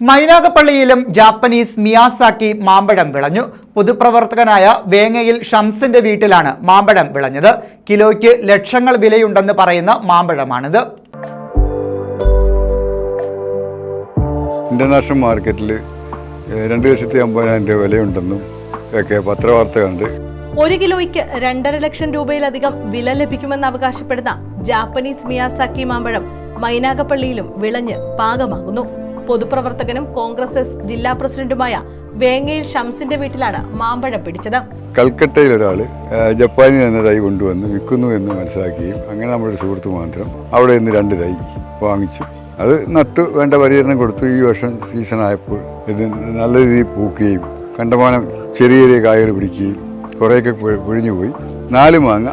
മൈനാഗപ്പള്ളിയിലും Japanese Miyazaki മാമ്പഴം വിളഞ്ഞു. പൊതുപ്രവർത്തകനായ വേങ്ങയിൽ ഷംസിന്റെ വീട്ടിലാണ് മാമ്പഴം വിളഞ്ഞത്. കിലോയ്ക്ക് ലക്ഷങ്ങൾ വിലയുണ്ടെന്ന് പറയുന്ന മാമ്പഴമാണിത്. ഇന്റർനാഷണൽ മാർക്കറ്റിൽ രണ്ട് ലക്ഷത്തി അമ്പതിനായിരം രൂപ വിലയുണ്ടെന്നും ഒക്കെ പത്രവാർത്ത കണ്ട്. ഒരു കിലോയ്ക്ക് രണ്ടര ലക്ഷം രൂപയിലധികം വില ലഭിക്കുമെന്ന് അവകാശപ്പെടുന്ന ജാപ്പനീസ് മിയാസാക്കി മാമ്പഴം മൈനാഗപ്പള്ളിയിലും വിളഞ്ഞ് പാകമാകുന്നു. പൊതുപ്രവർത്തകനും കോൺഗ്രസ് എസ് ജില്ലാ പ്രസിഡന്റുമായ വേങ്ങയിൽ ഷംസിന്റെ വീട്ടിലാണ് മാമ്പഴം പിടിച്ചത്. കൽക്കട്ടയിൽ ഒരാൾ ജപ്പാനിൽ നിന്ന് തൈ കൊണ്ടുവന്ന് വിൽക്കുന്നു എന്ന് മനസ്സിലാക്കുകയും അങ്ങനെ നമ്മുടെ സുഹൃത്ത് മാത്രം അവിടെ നിന്ന് രണ്ട് തൈ വാങ്ങിച്ചു. അത് നട്ടു വേണ്ട പരിചരണം കൊടുത്തു. ഈ വർഷം സീസൺ ആയപ്പോൾ ഇത് നല്ല രീതിയിൽ പൂക്കുകയും കണ്ടമാനം ചെറിയ ചെറിയ കായകൾ പിടിക്കുകയും കുറേയൊക്കെ പൊഴിഞ്ഞു പോയി നാല് മാങ്ങ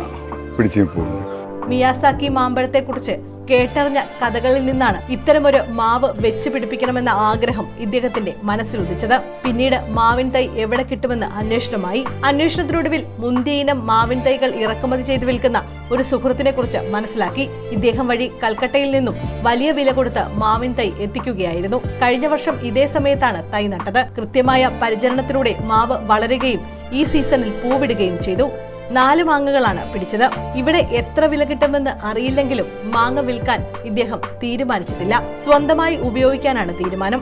പിടിച്ചു നിൽപ്പുണ്ട് മിയാസാക്കി മാമ്പഴത്തെക്കുറിച്ച് കേട്ടറിഞ്ഞ കഥകളിൽ നിന്നാണ് ഇത്തരമൊരു മാവ് വെച്ച് പിടിപ്പിക്കണമെന്ന ആഗ്രഹം ഇദ്ദേഹത്തിന്റെ മനസ്സിലുദിച്ചത് പിന്നീട് മാവിൻ തൈ എവിടെ കിട്ടുമെന്ന് അന്വേഷണമായി. അന്വേഷണത്തിനൊടുവിൽ മുന്തിയിനം മാവിൻ തൈകൾ ഇറക്കുമതി ചെയ്തു വിൽക്കുന്ന ഒരു സുഹൃത്തിനെ കുറിച്ച് മനസ്സിലാക്കി. ഇദ്ദേഹം വഴി കൽക്കട്ടയിൽ നിന്നും വലിയ വില കൊടുത്ത് മാവിൻ തൈ എത്തിക്കുകയായിരുന്നു. കഴിഞ്ഞ വർഷം ഇതേ സമയത്താണ് തൈ നട്ടത്. കൃത്യമായ പരിചരണത്തിലൂടെ മാവ് വളരുകയും ഈ സീസണിൽ പൂവിടുകയും ചെയ്തു. നാല് മാങ്ങകളാണ് പിടിച്ചത്. ഇവിടെ എത്ര വില കിട്ടുമെന്ന് അറിയില്ലെങ്കിലും മാങ്ങ വിൽക്കാൻ ഇദ്ദേഹം തീരുമാനിച്ചിട്ടില്ല. സ്വന്തമായി ഉപയോഗിക്കാനാണ് തീരുമാനം.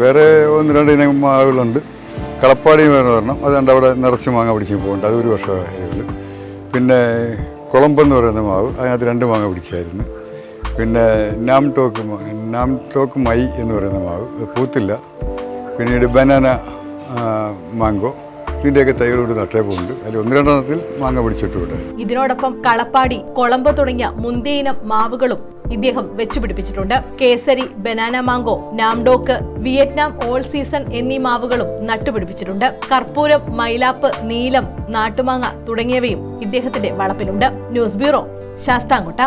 വേറെ ഒന്ന് രണ്ട് ഇനം മാങ്ങകളുണ്ട് കളപ്പാടി എന്ന് അതുകൊണ്ട് അവിടെ നിറച്ച് മാങ്ങ പിടിച്ച് പോകുന്നുണ്ട്. അത് ഒരു വർഷമായിരുന്നു പിന്നെ കുളമ്പെന്ന് പറയുന്ന മാവ്. അതിനകത്ത് രണ്ട് മാങ്ങ പിടിച്ചായിരുന്നു. പിന്നെ നാം ടോക്ക് നാം ടോക്ക് മൈ എന്ന് പറയുന്ന മാവ്. പൂത്തില്ല. പിന്നീട് ബനാന മാങ്കോ ഇതിന്റെയൊക്കെ തൈകളോട് നട്ടേ അതിൽ ഒന്ന് രണ്ടെണ്ണത്തിൽ മാങ്ങ പിടിച്ചിട്ടുണ്ട് ഇതിനോടൊപ്പം കളപ്പാടി കൊളമ്പ് തുടങ്ങിയ മുന്തിയിനം മാവുകളും ഇദ്ദേഹം വെച്ചുപിടിപ്പിച്ചിട്ടുണ്ട് Kesari banana mango Namdok Vietnam all season എന്നീ മാവുകളും നട്ടുപിടിപ്പിച്ചിട്ടുണ്ട് കർപ്പൂരം മൈലാപ്പ് നീലം നാട്ടുമാങ്ങ തുടങ്ങിയവയും ഇദ്ദേഹത്തിന്റെ വളപ്പിലുണ്ട്. News bureau Sasthamkotta.